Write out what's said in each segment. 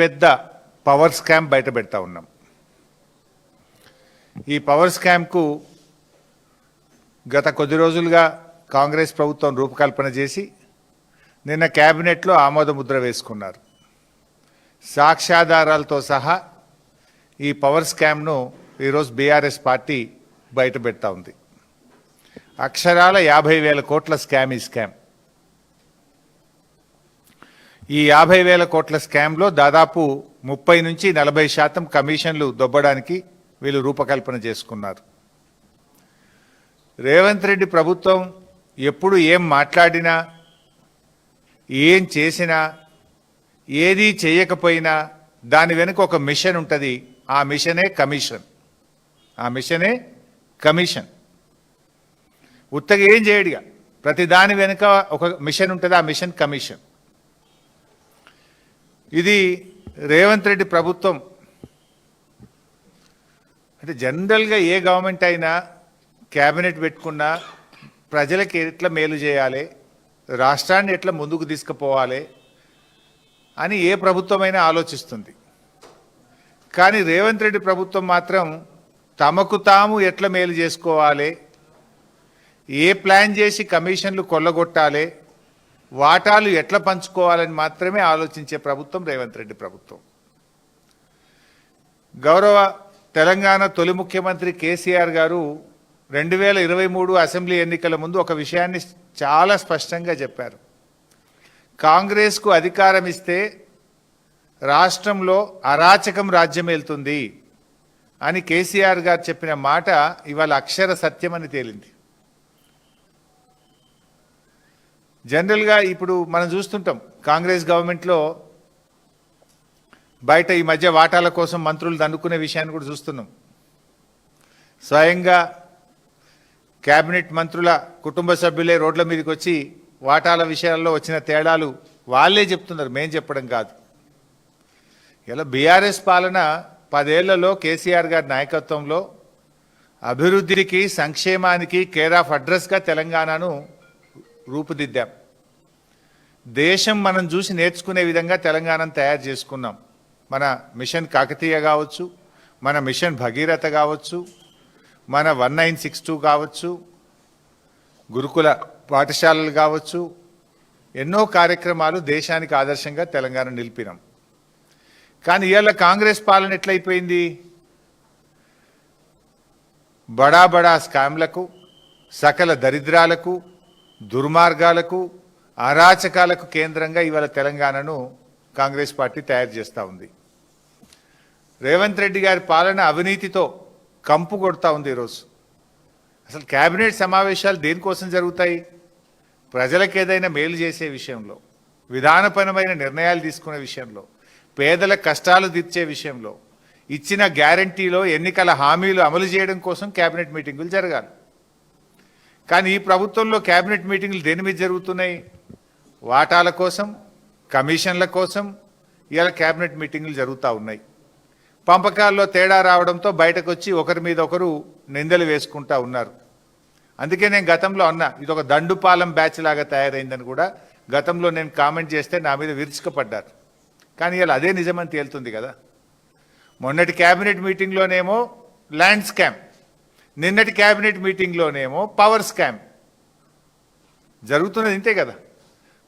అతిపెద్ద power scam బయట పెడతా ఉన్నాం. ఈ పవర్ స్కామ్కు గత కొద్ది రోజులుగా కాంగ్రెస్ ప్రభుత్వం రూపకల్పన చేసి నిన్న క్యాబినెట్లో ఆమోద ముద్ర వేసుకున్నారు. సాక్ష్యాధారాలతో సహా ఈ పవర్ స్కామ్ను ఈరోజు బీఆర్ఎస్ పార్టీ బయట పెడతా ఉంది. అక్షరాల యాభై వేల కోట్ల స్కామ్ ఈ స్కామ్. ఈ యాభై వేల కోట్ల స్కామ్లో దాదాపు ముప్పై నుంచి నలభై శాతం కమిషన్లు దొబ్బడానికి వీళ్ళు రూపకల్పన చేసుకున్నారు. రేవంత్ రెడ్డి ప్రభుత్వం ఎప్పుడు ఏం మాట్లాడినా ఏం చేసినా ఏది చేయకపోయినా దాని వెనుక ఒక మిషన్ ఉంటుంది. ఆ మిషనే కమిషన్. ఆ మిషనే కమిషన్. ఉత్తగా ఏం చేయడిగా ప్రతి దాని వెనుక ఒక మిషన్ ఉంటుంది ఆ మిషన్ కమిషన్. ఇది రేవంత్ రెడ్డి ప్రభుత్వం. అంటే జనరల్గా ఏ గవర్నమెంట్ అయినా క్యాబినెట్ పెట్టుకున్నా ప్రజలకి ఎట్లా మేలు చేయాలి రాష్ట్రాన్ని ఎట్లా ముందుకు తీసుకుపోవాలి అని ఏ ప్రభుత్వమైనా ఆలోచిస్తుంది. కానీ రేవంత్ రెడ్డి ప్రభుత్వం మాత్రం తమకు తాము ఎట్లా మేలు చేసుకోవాలి ఏ ప్లాన్ చేసి కమిషన్లు కొల్లగొట్టాలి వాటాలు ఎట్లా పంచుకోవాలని మాత్రమే ఆలోచించే ప్రభుత్వం రేవంత్ రెడ్డి ప్రభుత్వం. గౌరవ తెలంగాణ తొలి ముఖ్యమంత్రి కేసీఆర్ గారు రెండు వేల ఇరవై మూడు అసెంబ్లీ ఎన్నికల ముందు ఒక విషయాన్ని చాలా స్పష్టంగా చెప్పారు. కాంగ్రెస్కు అధికారం ఇస్తే రాష్ట్రంలో అరాచకం రాజ్యమేలుతుంది అని కేసీఆర్ గారు చెప్పిన మాట ఇవాళ అక్షర సత్యమని తేలింది. జనరల్గా ఇప్పుడు మనం చూస్తుంటాం కాంగ్రెస్ గవర్నమెంట్లో బయట ఈ మధ్య వాటాల కోసం మంత్రులు దండుకునే విషయాన్ని కూడా చూస్తున్నాం. స్వయంగా కేబినెట్ మంత్రుల కుటుంబ సభ్యులే రోడ్ల మీదకి వచ్చి వాటాల విషయాల్లో వచ్చిన తేడాలు వాళ్ళే చెప్తున్నారు మేం చెప్పడం కాదు. ఇలా బీఆర్ఎస్ పాలన పదేళ్ళలో కేసీఆర్ గారి నాయకత్వంలో అభివృద్ధికి సంక్షేమానికి కేర్ ఆఫ్ అడ్రస్గా తెలంగాణను రూపుదిద్దాం. దేశం మనం చూసి నేర్చుకునే విధంగా తెలంగాణను తయారు చేసుకున్నాం. మన మిషన్ కాకతీయ కావచ్చు మన మిషన్ భగీరథ కావచ్చు మన వన్ నైన్ సిక్స్ టూ కావచ్చు గురుకుల పాఠశాలలు కావచ్చు ఎన్నో కార్యక్రమాలు దేశానికి ఆదర్శంగా తెలంగాణ నిలిపినాం. కానీ ఇవాళ కాంగ్రెస్ పాలన ఎట్లయిపోయింది? బడా బడా స్కామ్లకు సకల దరిద్రాలకు దుర్మార్గాలకు అరాచకాలకు కేంద్రంగా ఇవాళ తెలంగాణను కాంగ్రెస్ పార్టీ తయారు చేస్తూ ఉంది. రేవంత్ రెడ్డి గారి పాలన అవినీతితో కంపు కొడతా ఉంది ఈరోజు. అసలు కేబినెట్ సమావేశాలు దేనికోసం జరుగుతాయి? ప్రజలకు ఏదైనా మేలు చేసే విషయంలో విధానపరమైన నిర్ణయాలు తీసుకునే విషయంలో పేదల కష్టాలు తీర్చే విషయంలో ఇచ్చిన గ్యారంటీలో ఎన్నికల హామీలు అమలు చేయడం కోసం కేబినెట్ మీటింగులు జరగాలి. కానీ ఈ ప్రభుత్వంలో కేబినెట్ మీటింగ్లు దేని మీద జరుగుతున్నాయి? వాటాల కోసం కమిషన్ల కోసం ఇలా కేబినెట్ మీటింగ్లు జరుగుతూ ఉన్నాయి. పంపకాల్లో తేడా రావడంతో బయటకు వచ్చి ఒకరి మీద ఒకరు నిందలు వేసుకుంటా ఉన్నారు. అందుకే నేను గతంలో అన్నా ఇది ఒక దండుపాలెం బ్యాచ్ లాగా తయారైందని కూడా గతంలో నేను కామెంట్ చేస్తే నా మీద విరుచుకపడ్డారు. కానీ ఇలా అదే నిజమని తేలుతుంది కదా. మొన్నటి క్యాబినెట్ మీటింగ్లోనేమో ల్యాండ్ స్కామ్ నిన్నటి క్యాబినెట్ మీటింగ్లోనేమో పవర్ స్కామ్. జరుగుతున్నది ఇంతే కదా.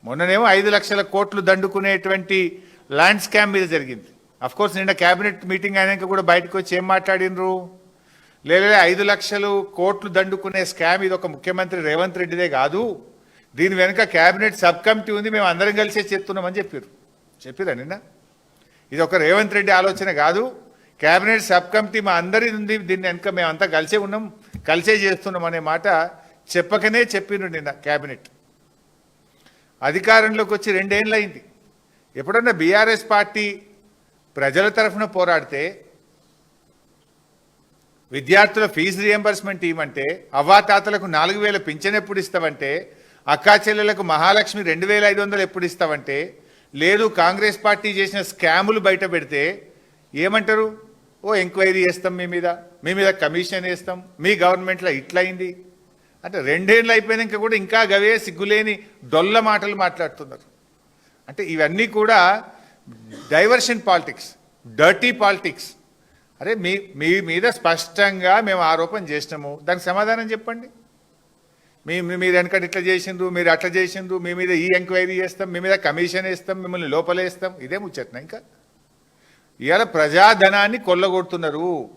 మొన్ననేమో ఐదు లక్షల కోట్లు దండుకునేటువంటి ల్యాండ్ స్కామ్ మీద జరిగింది. అఫ్ కోర్స్ నిన్న క్యాబినెట్ మీటింగ్ అయినాక కూడా బయటకు వచ్చి ఏం మాట్లాడినరు? లేదా ఐదు లక్షలు కోట్లు దండుకునే స్కామ్ ఇది ఒక ముఖ్యమంత్రి రేవంత్ రెడ్డిదే కాదు. దీని వెనుక క్యాబినెట్ సబ్ కమిటీ ఉంది మేము అందరం కలిసే చెప్తున్నామని చెప్పారు చెప్పిరా నిన్న? ఇది ఒక రేవంత్ రెడ్డి ఆలోచన కాదు. కేబినెట్ సబ్ కమిటీ మా అందరి ఉంది దీన్ని వెనుక మేమంతా కలిసే ఉన్నాం. కలిసే చేస్తున్నాం అనే మాట చెప్పకనే చెప్పిండ్రు నిన్న కేబినెట్ అధికారంలోకి వచ్చి రెండేళ్ళు అయింది. ఎప్పుడన్నా బీఆర్ఎస్ పార్టీ ప్రజల తరఫున పోరాడితే విద్యార్థుల ఫీజు రియంబర్స్మెంట్ ఇవ్వమంటే అవ్వాతాతలకు నాలుగు వేల పింఛన్ ఎప్పుడు ఇస్తావంటే అక్కా చెల్లెలకు మహాలక్ష్మి రెండు వేల ఐదు వందలు ఎప్పుడు ఇస్తావంటే లేదు కాంగ్రెస్ పార్టీ చేసిన స్కాములు బయట పెడితే ఏమంటారు? ఓ ఎంక్వైరీ చేస్తాం మీ మీద మీ మీద కమిషన్ వేస్తాం మీ గవర్నమెంట్లో ఇట్లయింది. అంటే రెండేళ్ళు అయిపోయినాక కూడా ఇంకా గవే సిగ్గులేని డొల్ల మాటలు మాట్లాడుతున్నారు. అంటే ఇవన్నీ కూడా డైవర్షన్ పాలిటిక్స్ డర్టీ పాలిటిక్స్. అరే మీ మీ మీద స్పష్టంగా మేము ఆరోపణ చేసినాము. దానికి సమాధానం చెప్పండి. మీ మీ- మీరు వెనకటి ఇట్లా చేసిండ్రు మీరు అట్లా చేసిండ్రు మీ మీద ఈ ఎంక్వైరీ చేస్తాం మీ మీద కమిషన్ వేస్తాం మిమ్మల్ని లోపలేస్తాం. ఇదే ముచ్చట్న ఇంకా? ఇవాళ ప్రజాధనాన్ని కొల్లగొడుతున్నారు.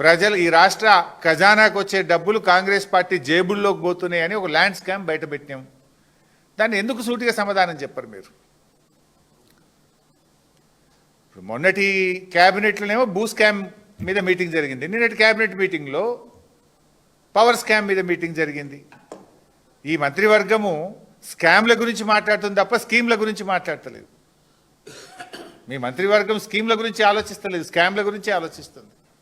ప్రజలు ఈ రాష్ట్ర ఖజానాకు వచ్చే డబ్బులు కాంగ్రెస్ పార్టీ జేబుల్లోకి పోతున్నాయని ఒక ల్యాండ్ స్కామ్ బయటపెట్టినాం. దాన్ని ఎందుకు సూటిగా సమాధానం చెప్పరు మీరు? మొన్నటి క్యాబినెట్లోనేమో భూ స్కామ్ మీద మీటింగ్ జరిగింది. నిన్నటి క్యాబినెట్ మీటింగ్లో పవర్ స్కామ్ మీద మీటింగ్ జరిగింది. ఈ మంత్రివర్గము స్కామ్ల గురించి మాట్లాడుతుంది తప్ప స్కీమ్ల గురించి మాట్లాడతలేదు. మీ మంత్రివర్గం స్కీమ్ల గురించి ఆలోచిస్తలేదు స్కామ్ల గురించి ఆలోచిస్తుంది.